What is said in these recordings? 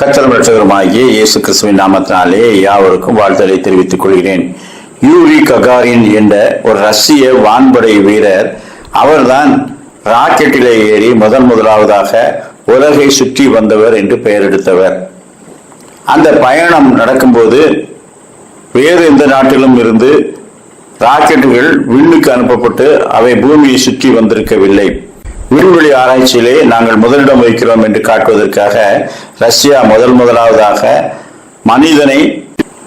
கத்தல் ரட்சகருமாகிய இயேசு கிறிஸ்துவின் நாமத்தினாலே யாவருக்கும் வாழ்த்தலை தெரிவித்துக் கொள்கிறேன். யூரி ககாரின் என்ற ஒரு ரஷ்ய வான்படை வீரர் அவர்தான் ராக்கெட்டிலே ஏறி முதன் முதலாவதாக உலகை சுற்றி வந்தவர் என்று பெயர் எடுத்தவர். அந்த பயணம் நடக்கும்போது வேறு எந்த நாட்டிலும் இருந்து ராக்கெட்டுகள் விண்ணுக்கு அனுப்பப்பட்டு அவை பூமியை சுற்றி வந்திருக்கவில்லை. விண்வெளி ஆராய்ச்சியிலே நாங்கள் முதலிடம் வைக்கிறோம் என்று காட்டுவதற்காக ரஷ்யா முதல் முதலாவதாக மனிதனை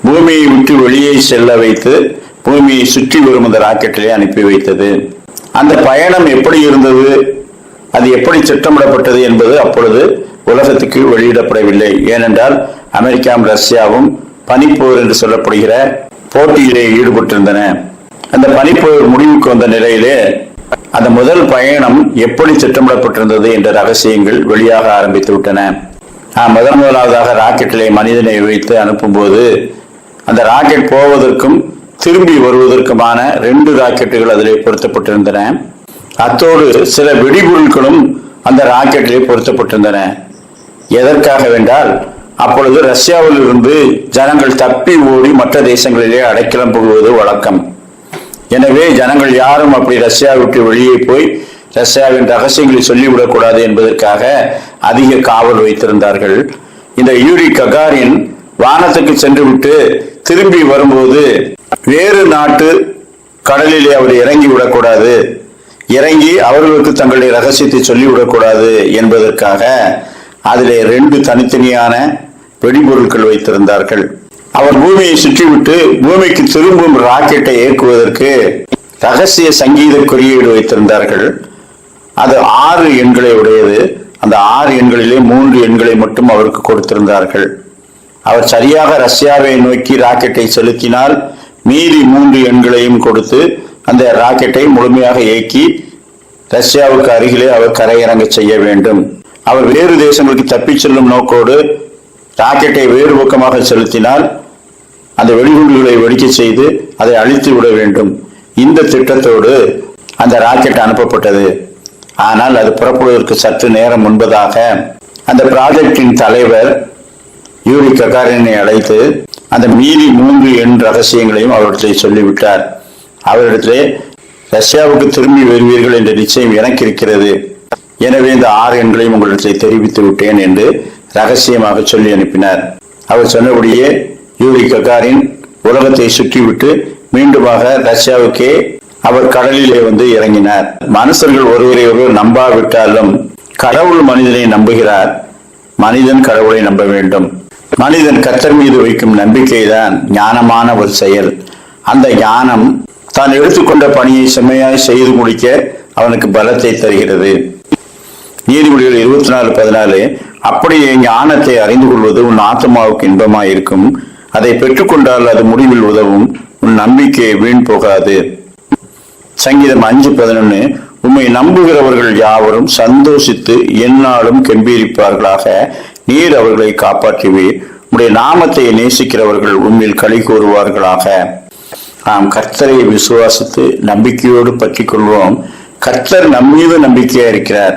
பூமியை விட்டு வெளியே செல்ல வைத்து பூமியை சுற்றி வரும் அந்த ராக்கெட்டிலே அனுப்பி வைத்தது. அந்த பயணம் எப்படி இருந்தது? அது எப்படி திட்டமிடப்பட்டது என்பது அப்பொழுது உலகத்துக்கு வெளியிடப்படவில்லை. ஏனென்றால் அமெரிக்காவும் ரஷ்யாவும் பனிப்போர் என்று சொல்லப்படுகிற போட்டியிலே ஈடுபட்டிருந்தன. அந்த பனிப்போர் முடிவுக்கு வந்த நிலையிலே அந்த முதல் பயணம் எப்படி திட்டமிடப்பட்டிருந்தது என்ற ரகசியங்கள் வெளியாக ஆரம்பித்து விட்டன. முதன் முதலாவதாக ராக்கெட்டிலே மனிதனை வைத்து அனுப்பும்போது அந்த ராக்கெட் போவதற்கும் திரும்பி வருவதற்குமான ரெண்டு ராக்கெட்டுகள் அதிலே பொருத்தப்பட்டிருந்தன. அத்தோடு சில வெடிபொருட்களும் அந்த ராக்கெட்டிலே பொருத்தப்பட்டிருந்தன. எதற்காக வென்றால் அப்பொழுது ரஷ்யாவில் இருந்து ஜனங்கள் தப்பி ஓடி மற்ற தேசங்களிலே அடைக்கலம் புகுவது வழக்கம். எனவே ஜனங்கள் யாரும் அப்படி ரஷ்யா விட்டு வெளியே போய் ரஷ்யாவின் ரகசியங்களை சொல்லிவிடக்கூடாது என்பதற்காக அதிக காவல் வைத்திருந்தார்கள். இந்த யூரி ககாரின் வானத்துக்கு சென்று விட்டு திரும்பி வரும்போது வேறு நாட்டு கடலிலே அவர் இறங்கி விடக்கூடாது. இறங்கி அவர்களுக்கு தங்களுடைய ரகசியத்தை சொல்லிவிடக்கூடாது என்பதற்காக அதிலே ரெண்டு தனித்தனியான வெடிபொருட்கள் வைத்திருந்தார்கள். அவர் பூமியை சுற்றிவிட்டு பூமிக்கு திரும்பும் ராக்கெட்டை இயக்குவதற்கு ரகசிய சங்கீத குறியீடு வைத்திருந்தார்கள். அது ஆறு எண்களை உடையது. அந்த ஆறு எண்களிலே மூன்று எண்களை மட்டும் அவருக்கு கொடுத்திருந்தார்கள். அவர் சரியாக ரஷ்யாவை நோக்கி ராக்கெட்டை செலுத்தினால் மீதி மூன்று எண்களையும் கொடுத்து அந்த ராக்கெட்டை முழுமையாக இயக்கி ரஷ்யாவுக்கு அருகிலே அவர் கரையிறங்க செய்ய வேண்டும். அவர் வேறு தேசங்களுக்கு தப்பிச் செல்லும் நோக்கோடு ராக்கெட்டை வேறு பக்கமாக செலுத்தினால் அந்த வெடிகுண்டுகளை வெடிக்க செய்து அதை அழித்து விட வேண்டும். இந்த திட்டத்தோடு அந்த ராக்கெட் அனுப்பப்பட்டது. ஆனால் அது புறப்படுவதற்கு சற்று நேரம் முன்பதாக அந்த ப்ராஜெக்டின் தலைவர் யூரி ககாரினை அழைத்து அந்த மீதி மூன்று எண் ரகசியங்களையும் அவரிடத்தை சொல்லிவிட்டார். அவரிடத்திலே ரஷ்யாவுக்கு திரும்பி வருவீர்கள் என்ற நிச்சயம் எனக்கு இருக்கிறது எனவே இந்த ஆறு எண்களையும் உங்களிடத்தில் தெரிவித்து விட்டேன் என்று ரகசியமாக சொல்லி அனுப்பினார். அவர் சொன்னபடியே யூரி ககாரின் உலகத்தை சுற்றிவிட்டு மீண்டுமாக ரஷ்யாவுக்கே அவர் கடலிலே வந்து இறங்கினார். மனுஷர்கள் ஒருவரை ஒருவர் நம்பாவிட்டாலும் கடவுள் மனிதனை நம்புகிறார். மனிதன் கடவுளை நம்ப வேண்டும். மனிதன் கத்தர் மீது வைக்கும் நம்பிக்கைதான் ஞானமான ஒரு செயல். அந்த ஞானம் தான் எடுத்துக்கொண்ட பணியை செம்மையாய் செய்து முடிக்க அவனுக்கு பலத்தை தருகிறது. நீதிமொழிகள் இருபத்தி நாலு பதினாலு அப்படியே ஞானத்தை அறிந்து கொள்வது உன் ஆத்மாவுக்கு இன்பமாயிருக்கும். இருக்கும் அதை பெற்றுக்கொண்டால் அது முடிவில் உதவும். உன் நம்பிக்கை வீண் போகாது. சங்கீதம் அஞ்சு பதினொன்னு உம்மை நம்புகிறவர்கள் யாவரும் சந்தோஷித்து எந்நாளும் கெம்பீரிப்பார்களாக நீர் அவர்களை காப்பாற்றுவீர். உடைய நாமத்தை நேசிக்கிறவர்கள் உண்மையில் களி கூறுவார்களாக. நாம் கர்த்தரை விசுவாசித்து நம்பிக்கையோடு பற்றி கொள்வோம். கர்த்தர் நம்மீது நம்பிக்கையா இருக்கிறார்.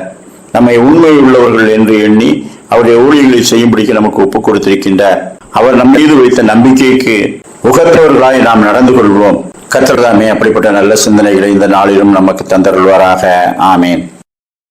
நம்மை உண்மை உள்ளவர்கள் என்று எண்ணி அவருடைய ஊழியர்களை செய்யும்படிக்கு நமக்கு ஒப்புக் கொடுத்திருக்கின்றார். அவர் நம் மீது வைத்த நம்பிக்கைக்கு உகத்தவர்களாய் நாம் நடந்து கொள்வோம். கர்த்தர் அப்படிப்பட்ட நல்ல சிந்தனைகளை இந்த நாளிலும் நமக்கு தந்தருள்வாராக. ஆமேன்.